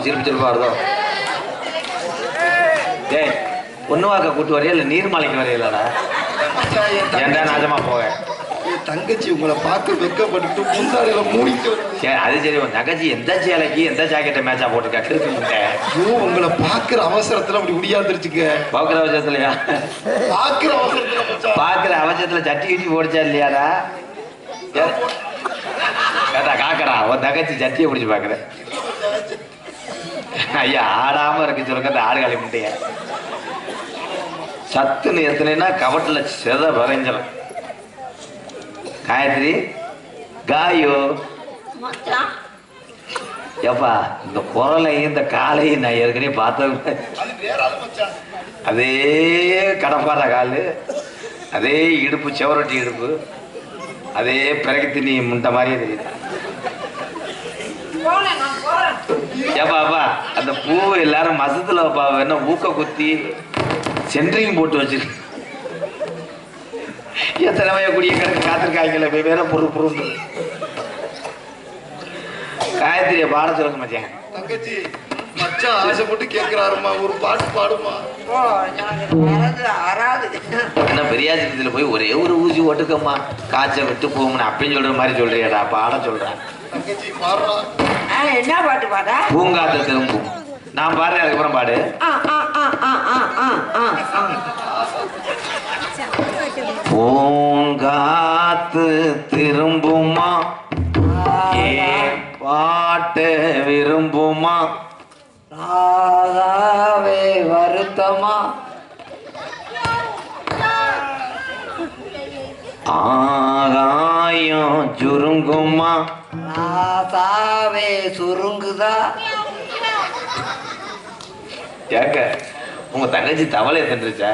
உனக்கு சிரிப்பு சிரிப்பா வருதோ டேய் ஒண்ணு வாக்க கூட்டு வரையா இல்ல நீர்மலைக்கு வரையிலடா? ஏன்டா தங்கச்சி- நாஜமா போக தங்கச்சி உங்களை பார்த்து வெக்கப்பட்டு முந்தாடியில மூடிட்டு. சரி அது சரி உன் தங்கச்சி எந்த சேலைக்கு எந்த ஜாக்கெட்டை மேட்சா போட்டுருக்கா? கிறுக்கு முட்டை உங்களை பாக்குற அவசரத்துல அப்படி முடியாந்துருச்சுங்க பாக்குற அவசரத்துலயா? பாக்குற அவசரத்துல. பாக்குற அவசரத்துல சட்டி கிட்டி போடுச்சா இல்லையாடா? ஏ- கேட்டா காக்கடா உன் தங்கச்சி சட்டியை பிடிச்சு பாக்குற ஐயா ஆடாம இருக்கு சொல்லுங்க அந்த ஆடுகாலி முட்டைய. சத்துன்னு எத்தனைன்னா கவட்டுல செத வரைஞ்சிடும் காயத்ரி காயோ. எப்பா இந்த குரலையும் இந்த காலையும் நான் ஏற்கனவே பார்த்தது. அதே கடப்பாட கால் அதே இடுப்பு செவரொட்டி இடுப்பு அதே பிறகு திணி முண்டை மாதிரியே தெரியுது. ஏப்பாப்பா அந்த பூ எல்லாரும் மசத்துல என்ன ஊக்க குத்தி சென்ட்ரிங் போட்டு வச்சிருக்கு எத்தனை குடிய கிடக்கு காத்திருக்காங்களே வேற பொருள் பொருள் காயத்ரியை பாட சொல்லுங்க மச்சான். தங்கச்சி மச்சான் ஆசைப்பட்டு கேக்குறாருமா ஒரு பாட்டு பாடுமா என்ன பெரியாசிரியத்தில் போய் ஒரே ஒரு ஊசி ஒட்டுக்கம்மா காய்ச்சல் விட்டு போகும்னு அப்படின்னு சொல்ற மாதிரி சொல்றியாடா பாட சொல்றேன். தங்கச்சி பாடுறா. ஆ, என்ன பாட்டு பாடா பூங்காத்த திரும்பும் நான் பாடுறேன் அதுக்கப்புறம் பாடு. பூங்காத்து திரும்புமா? ஏன் பாட்ட விரும்புமா? ராகாவே வருத்தமா? ஆகாயம் சுருங்குமா? ராதாவே சுருங்குதா? கேக்க உங்க தங்கச்சி தவளை தந்துருச்சா?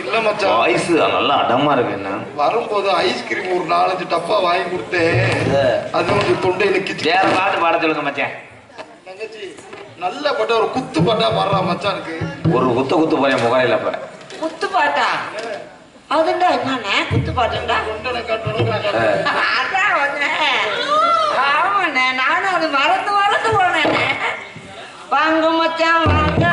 இல்ல மச்சான். வாய்ஸ் நல்லா அடமா இருக்கு என்ன? வரும்போது ஐஸ்கிரீம் ஒரு நாலஞ்சு டப்பா வாங்கி கொடுத்தேன். அது வந்து தொண்டையில கிச்சு வேற பாட்டு பாட சொல்லுங்க மச்சான். தங்கச்சி நல்ல பட்டா ஒரு குத்து பட்டா பாடுறா மச்சானுக்கு. ஒரு குத்த குத்து போறேன் முகரையில இப்ப குத்து பாட்டா? அதுண்டா என்னண்ணே? குத்து பாட்டுண்டா? அதான் வந்தேன் ஆமாண்ணே நானும் அது மறந்து மறந்து போனேண்ணே வாங்க மச்சான் வாங்க.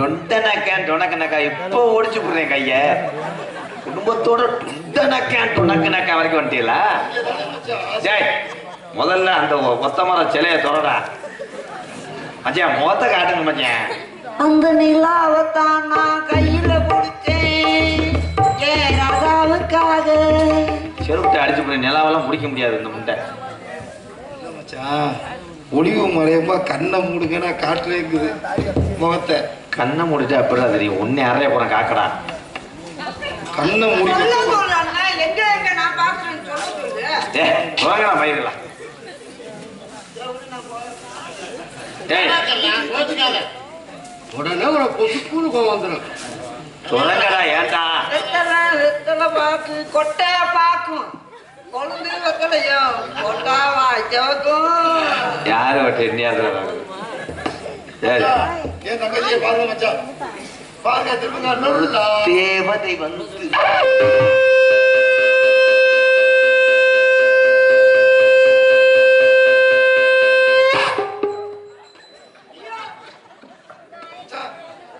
தொண்டனக்கேன் டொனக்கனக்கா இப்போ ஓடிச்சு போடுறேன் கைய? குடும்பத்தோட தொண்டனக்கேன் டொனக்கனக்கா வரைக்கும் வந்துட்டீங்களா? ஜெய் முதல்ல அந்த மர சிலைய தொடடா மச்சான் முகத்தை காட்டுங்க மச்சான். அந்த நிலாவைத்தான் நான் கையில பிடிச்சேன். ஏ ராதாவுக்காக. செருப்பிட்டு அடிச்சு போய் நிலாவெல்லாம் முடிக்க முடியாது இந்த முண்டை மச்சான் ஒளிவு மறையமா கண்ணை மூடுங்க நான் காட்டுறேன் இருக்குது முகத்தை. கண்ணை முடிஞ்சா அப்படிதான் தெரியும்? ஒன்னே அறைய போறேன் காக்கடா? கண்ணை முடி வாங்கலாம் பயிரலாம் உடனே ஒரு பொசுக்குன்னு கோவம் வந்துடும் தொடங்கடா ஏண்டா வெத்தலை பாக்கு கொட்டைய பாக்கும். கொழுந்து வெத்தலையோ கொட்டாவா ஜோக்கும் யாரு வட்ட என் தங்கச்சியை பாருங்க மச்சான். பாருங்க திரும்ப நொருளா தேவதை வந்து.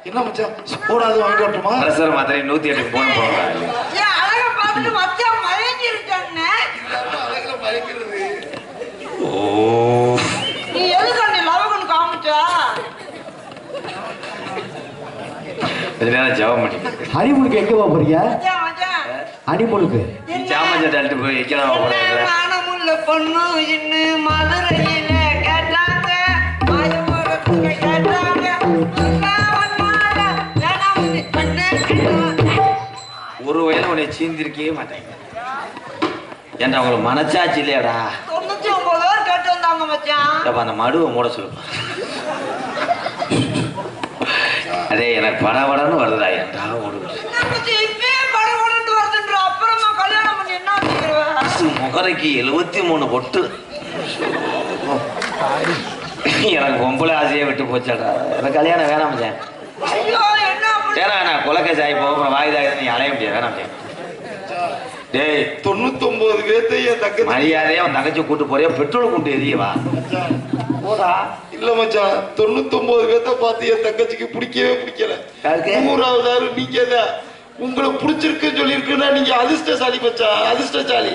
என்ன மச்சான்? போடாது வாங்கிட்டு வரட்டுமா? அரசர் மாதிரி நூத்தி எட்டுக்கு போன போறாங்க மச்சான் ஓ. கொஞ்ச நேரம் ஜெபம் பண்ணி ஹனிமூனுக்கு எங்க போக போறீங்க? ஹனிமூனுக்கு நீ சாமஞ்ச தள்ளிட்டு போய் வைக்கலாம் பொண்ணு மதுரையில கேட்டாங்க. ஒரு வயல உன்னை சீந்திருக்கவே மாட்டாங்க ஏன்டா அவங்களுக்கு மனச்சாச்சு இல்லையாடா? தொண்ணூத்தி ஒன்பது பேர் கேட்டு வந்தாங்க மச்சான் அந்த மடுவை மூட சொல்லுப்பா எனக்கு படபடன்னு வருதா? என்றா ஓடுது. முகரைக்கு எழுபத்தி மூணு பொட்டு. எனக்கு பொம்பளை ஆசையை விட்டு போச்சாடா. எனக்கு கல்யாணம் வேணாம் வேணா குலக்க சாய் போக நீ அலைய முடியாது. வேணாம் டேய் தொண்ணூத்தி ஒன்பது பேர்த்தையே மரியாதையா தங்கச்சி கூட்டு போறியா? பெட்ரோல் கொண்டு எரியவா போடா இல்ல மச்சான் தொண்ணூத்தொன்பது பேர்த்த பார்த்து என் தங்கச்சிக்கு பிடிக்கவே பிடிக்கல. யாருக்கு? நூறாவது ஆளு நீங்க தான் உங்களை பிடிச்சிருக்குன்னு சொல்லியிருக்குன்னா நீங்க அதிர்ஷ்டசாலி மச்சான் அதிர்ஷ்டசாலி.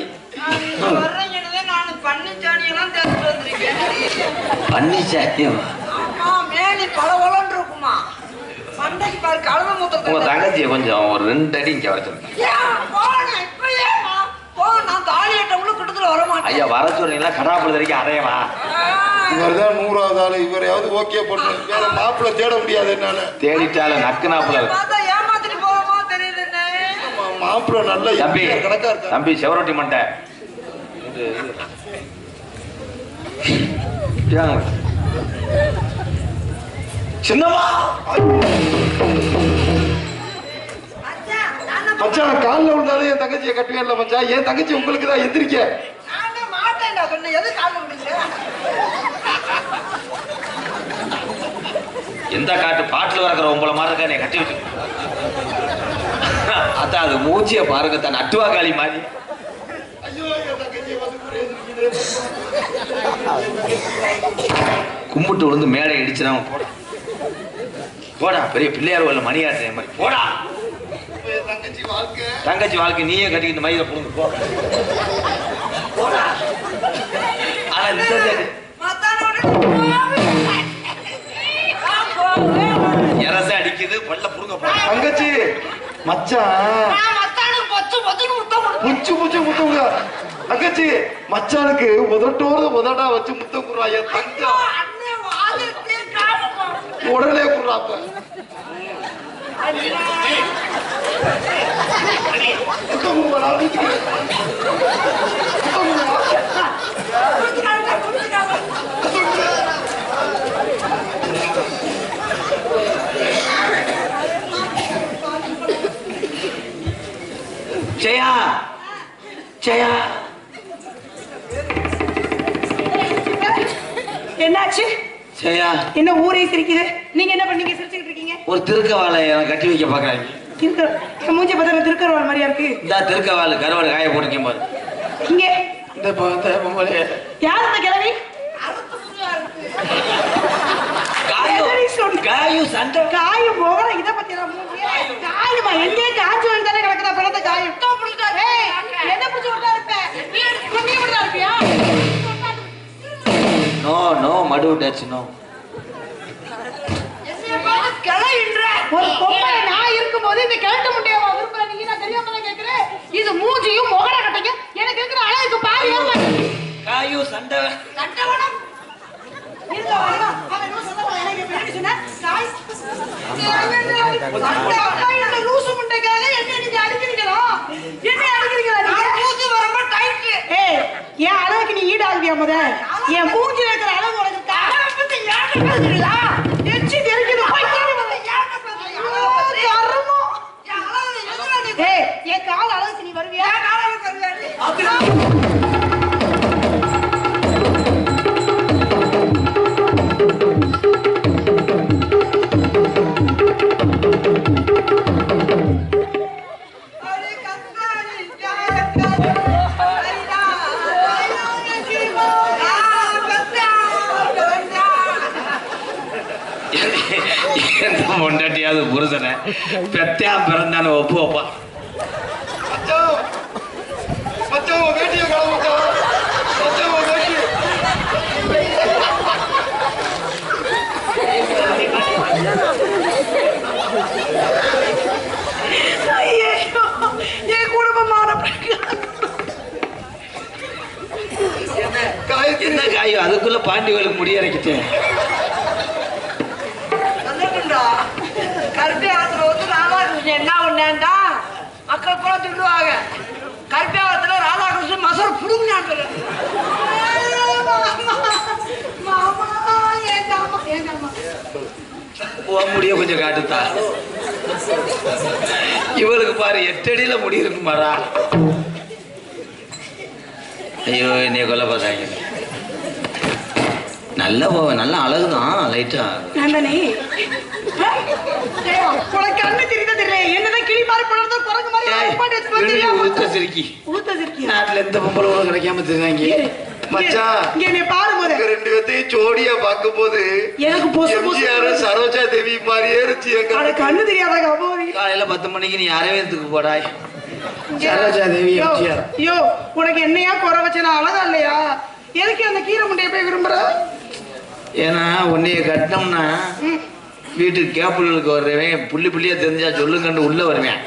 உங்க தங்கச்சியை கொஞ்சம் ஒரு ரெண்டு அடி இங்க வச்சிருக்கேன் ஐயா வர சொல்றீங்களா? கடாப்புல வரைக்கும் அறையவா? இவர் தான் நூறாவது ஆளு இவரையாவது ஓகே பண்ணு வேற மாப்பிள்ளை தேட முடியாது என்னால. தேடிட்டாலும் நக்கு ஆமா, மாப்பிள்ளை நல்ல தம்பி கணக்கா இருக்கா? தம்பி செவரொட்டி மண்டை. ஏன்? சின்னம்மா! மச்சான், காலில் விழுந்தாலும் என் தங்கச்சியை கட்டுவே இல்லை மச்சான். என் தங்கச்சி உங்களுக்கு தான் எந்திரிக்க சொன்னேன். எது எந்த காட்டு பாட்டில் வரக்கிற உங்களை மாதிரி இருக்கா? நீ கட்டி விட்டு. அதான் அது மூச்சிய பாருங்க தான் அட்டுவா காளி மாதிரி. கும்பிட்டு விழுந்து மேடை இடிச்சுனா போடா. போடா பெரிய பிள்ளையார் உள்ள மணி மாதிரி. போடா. தங்கச்சி வாழ்க்கை தங்கச்சி வாழ்க்கை நீயே கட்டிக்கிட்டு மயில புடுங்க போடா. ஆனா இந்த பல்ல புடுங்க தங்கச்சி மச்சான். முச்சு முச்சு முத்தங்க தங்கச்சி மச்சானுக்கு உதட்டோட உதடா வச்சு முத்தம் குடுறா என் தங்கம்? உடனே குடுறாப்ப. முத்தம் நான் வீட்டுக்கு. முத்தம் குடுறா. குடிக்காத, குடிக்காத. ஜெயா! ஜெயா! என்னாச்சு? ஜெயா! என்ன ஊரே சிரிக்குது? நீங்க என்ன பண்ணீங்க? சிரிச்சுக்கிட்டு இருக்கீங்க? ஒரு திருக்கவாலை கட்டி வைக்க பாக்குறாங்க திருக்க மூஞ்சி பார்த்தா திருக்கரவாள் மாதிரியா இருக்கு? இந்த திருக்கவால் காய போட்டுக்கேன் பாரு. இங்க. இந்த. யார் இந்த கிழவி? காயும் சண்டை. காயும் போகல இத பத்தி எங்கே காய்ச்சி வந்தானே கிடக்குதா பிறந்த ஏய், என்ன பிடிச்சி விட்டா இருப்ப நீ எடுத்து- நீ விட்டா இருப்பியா நோ நோ மடு டச் நோ. ஒரு பொம்பளை நான் இருக்கும்போது இந்த கிழட்டு முட்டையவா விரும்புற நீங்க நான் தெரியாம தான் கேக்குறேன் இது மூஞ்சியும் முகர கட்டைங்க எனக்கு இருக்கிற அழகுக்கு பாரு காயும் சண்டை. அவன் என்ன? எனக்கு என்ன சொன்னா? நீங்க நான் என் அளவுக்கு நீ ஈடாகுவியா முத? என் மூஞ்சில இருக்கிற அளவு உனக்கு இருக்கா? அவனை என் கால் நீ வருவியா காயும் அதுக்குள்ள பாண்டிகளுக்கு முடியறைக்கிட்டேன் வந்துட்டுண்டா. கருப்பை ஆத்துல வந்து ராதாகிருஷ்ணன் என்ன பண்ணேன்டா? மக்கள் கூட திட்டுவாங்க. கருப்பை ஆத்துல ராதாகிருஷ்ணன் மசர் புடுங்கினான் முடிய கொஞ்சம் காட்டுத்தா. இவளுக்கு பாரு எட்டடியில முடி இருக்குமாடா. ஐயோ என்னைய கொல்ல பார்த்தாங்க நல்ல நல்ல அழகுதான் லைட்டா நந்தனி. உனக்கு கண்ணு தெரியுதா தெரியல என்னதான் கிளி மாதிரி பழர்ந்தோ குரங்கு மாதிரி? ஊத்த சிரிக்கி. ஊத்த சிரிக்கியா? நாட்டுல எந்த பொம்பளை கூட கிடைக்காம தெரியாங்க மச்சான் இங்க என்னை பாரு முத. இவங்க ரெண்டு பேர்த்தையும் ஜோடியா பார்க்கும்போது எனக்கு பொசு பொசு. எம்ஜிஆர் சரோஜா தேவி மாதிரியே இருந்துச்சு கண்ணு தெரியாதா காலையில பத்து மணிக்கு நீ அரவேந்துக்கு போடாய். சரோஜா தேவி எம்ஜிஆர். யோ உனக்கு என்னையா குறை வச்ச நான் அழகா இல்லையா? எதுக்கு அந்த கீரை முண்டைய போய் விரும்புற? ஏன்னா உன்னைய கட்டினோம்னா வீட்டுக்கு கேப்பிள்களுக்கு வர்றவன் புள்ளி புள்ளியா தெரிஞ்சா சொல்லுங்கண்டு உள்ள வருவேன்.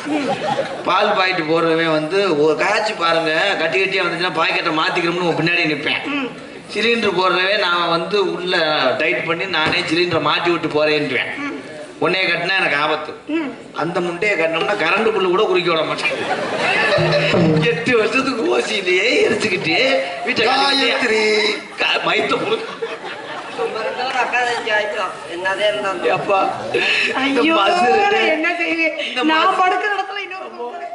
பால் பாயிட்டு போடுறவன் வந்து ஒரு காய்ச்சி பாருங்க கட்டி கட்டியா வந்துச்சுன்னா பாக்கெட்டை மாத்திக்கிறோம்னு பின்னாடி நிற்பேன் சிலிண்டர் போடுறவன் நான் வந்து உள்ள டைட் பண்ணி நானே சிலிண்டரை மாட்டி விட்டு போறேன்ட்டுவேன். உன்னைய கட்டினா எனக்கு ஆபத்து. அந்த முட்டையை கட்டினோம்னா கரண்ட் புல்லு கூட குறிக்க விட மாட்டேன். எட்டு வருஷத்துக்கு ஓசியிலேயே எரிச்சுக்கிட்டு வீட்டை. மைத்த புழு என்ன இந்த நான் படுக்கிற இடத்துல இன்னொரு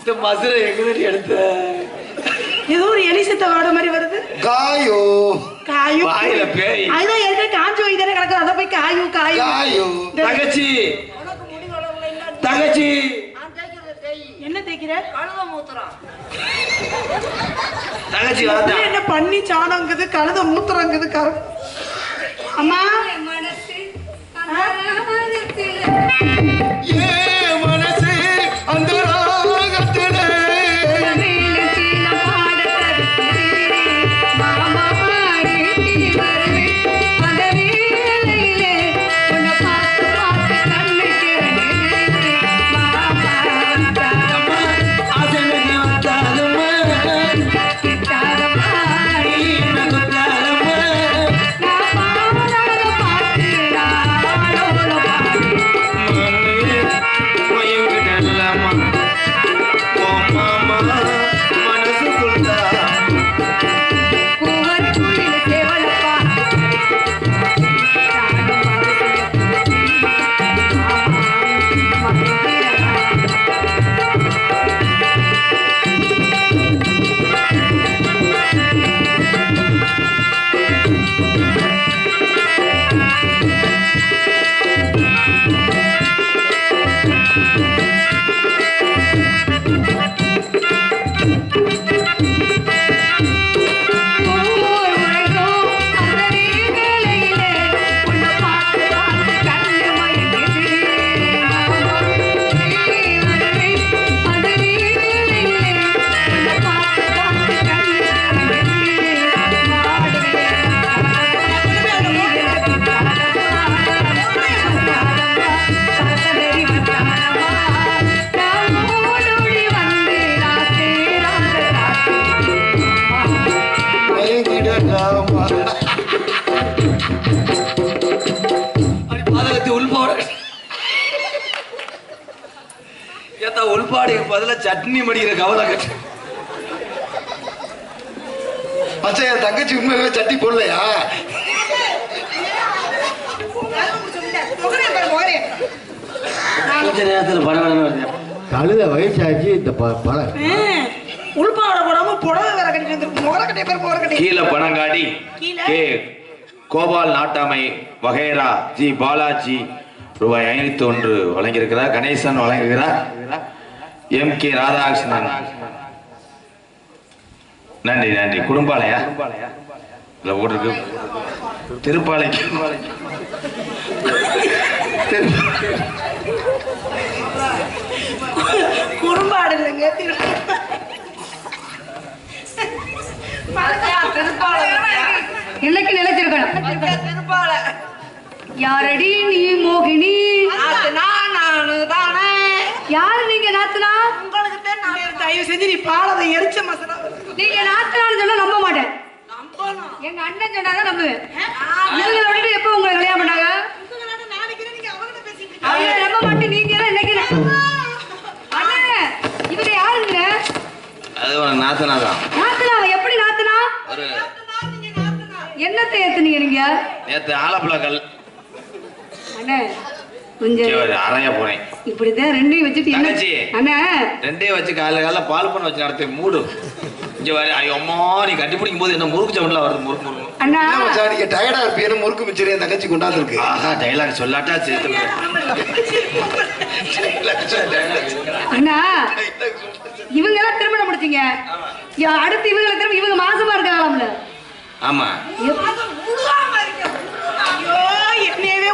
இந்த மசுரை எங்கடி எடுத்த ஏதோ ஒரு எலி செத்த வாட மாதிரி வருது காயோ காயும் வாயில பேய். அதுதான் ஏற்கனவே காஞ்சு போய் தானே கிடக்குது அதை போய் காயும் காயும் காயோ தங்கச்சி தங்கச்சி என்ன தேய்க்கிற தங்கச்சி இதுல வாத்தா என்ன பண்ணி சாணங்குது கழுத மூத்திரங்குது கரு அம்மா? ஏ ஏத்தா உள்பாடுக்கு பதிலா சட்னி மடிக்கிற கவலை கட்டு. மச்சான் என் தங்கச்சி உண்மையிலே சட்டி போடலையா? கொஞ்ச நேரத்துல படம் கழுத வயசாச்சு இந்த ப- பழம் உள்பாவடை போடாம புடவை வேற கட்டிட்டு முகர கட்டிய பேர் முகர கட்டி. கீழே பணங்காடி கீழே? கே கோபால் நாட்டாமை வகைரா ஜி பாலாஜி ரூபாய் ஐநூத்தி ஒன்று வழங்கியிருக்கிறார் கணேசன் வழங்குகிறார் எம் கே ராதாகிருஷ்ணன். நன்றி நன்றி. குடும்பாளையா இல்ல போட்டிருக்கு திருப்பாலைக்கு. திரு- குறும்பாடு இல்லைங்க என்னைக்கு நிலைச்சிருக்கணும் திருப்பால. யாரடி நீ மோகினி? நானு தானே யாரு நீங்க நாத்தனா? உங்களுக்கு தான் நான் தயவு செஞ்சு நீ பாலதை எரிச்ச மசாலா. நீங்க நாத்தனான்னு சொன்னா நம்ப மாட்டேன். எங்க அண்ணன் சொன்னாதான் நம்புவேன் இவங்களை விட்டு எப்போ உங்களை கல்யாணம் பண்ணாங்க? அவங்க நம்ப மாட்டேன் நீங்க தான் இன்னைக்கு அண்ணே இவங்க யாருங்க அது உனக்கு நாத்தனாதான் நாத்தனா எப்படி நாத்தனா? ஒரு என்னத்தை ஏத்துனீங்க நீங்க? நேத்து அண்ணே கொஞ்சம் அறைய போனேன். இப்படிதான் ரெண்டையும் வச்சுட்டு என்ன. அண்ணே. ரெண்டே வச்சு காலைல காலைல பால் பண்ண வச்சு நடத்தி மூடு. இங்க வர ஐயோ அம்மா நீ போது என்ன முறுக்கு சவுண்ட்ல வருது முறுக்கு முறுக்கு அண்ணா. மச்சான் நீங்க டயர்டா முறுக்கு மிச்சரி என் தங்கச்சி கொண்டாந்துருக்கு. ஆஹா டைலாக் சொல்லாட்டா சேர்த்து அண்ணா இவங்க எல்லாம் திருமணம் முடிச்சீங்க. அடுத்து இவங்களை திரும்ப இவங்க மாசமா இருக்காங்களாம்ல. ஆமா.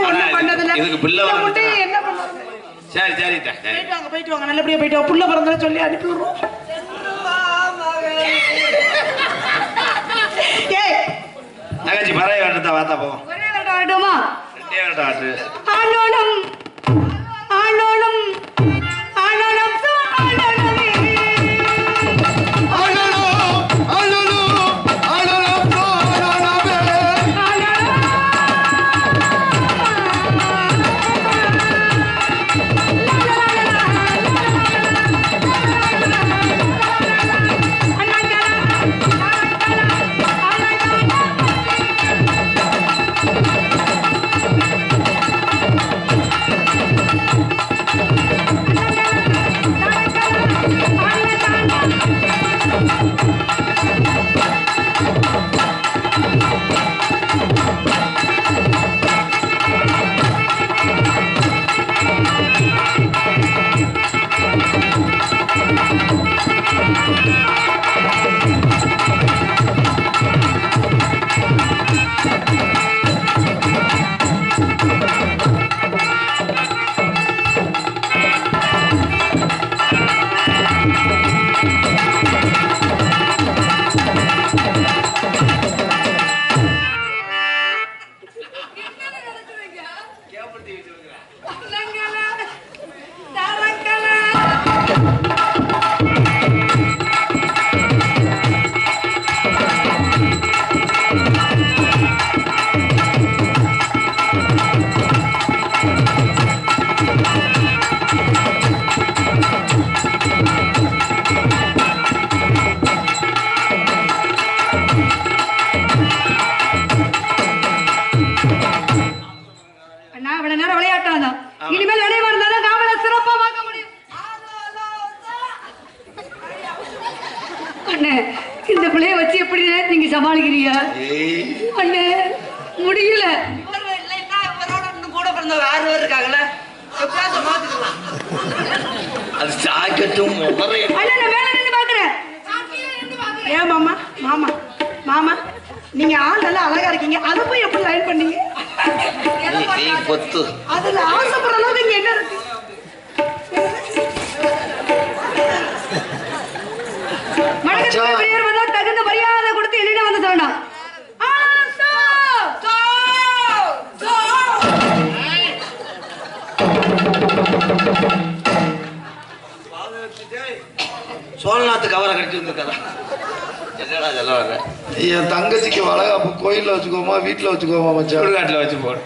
என்னையவே ஒண்ணு அண்ணா, பண்ணதில்ல. இதுக்கு பிள்ளை? முட்டையை என்ன பண்ணது சரி சரி போயிட்டு வாங்க போயிட்டு வாங்க நல்லபடியா போயிட்டு வாங்க. புள்ள பிறந்தா சொல்லி அனுப்பி விடுறோம். தங்கச்சி வேண்டதா வாத்தா ஒரே ரெண்டே இனிமேல் நினைவு இருந்தாலும் காவலை சிறப்பா பார்க்க முடியும். அண்ணே இந்த பிள்ளைய வச்சு எப்படி நீங்க சமாளிக்கிறீங்க? அண்ணே முடியல. கூட பிறந்தவங்க ஆறு பேர் இருக்காங்கல்ல அது சாக்கட்டும் ஏன் மாமா? மாமா. மாமா நீங்க ஆள் நல்லா அழகா இருக்கீங்க. அதை போய் எப்படி லைன் பண்ணீங்க? நீ பொத்து. அதுல ஆசைப்படுற அளவுக்கு இங்க என்ன இருக்கு? தகுந்த மரியாதை கொடுத்து என்னிடம் வந்து சொல்லணும். ஆ, stop! சோழநாத்து கவரை கட்டி இருந்திருக்கா என்னடா சொல்ல வர என் தங்கச்சிக்கு வளகாப்பு கோயில்ல வச்சுக்கோமா வீட்டுல வச்சுக்கோமா மச்சான். சுடுகாட்டில் வச்சு போடு.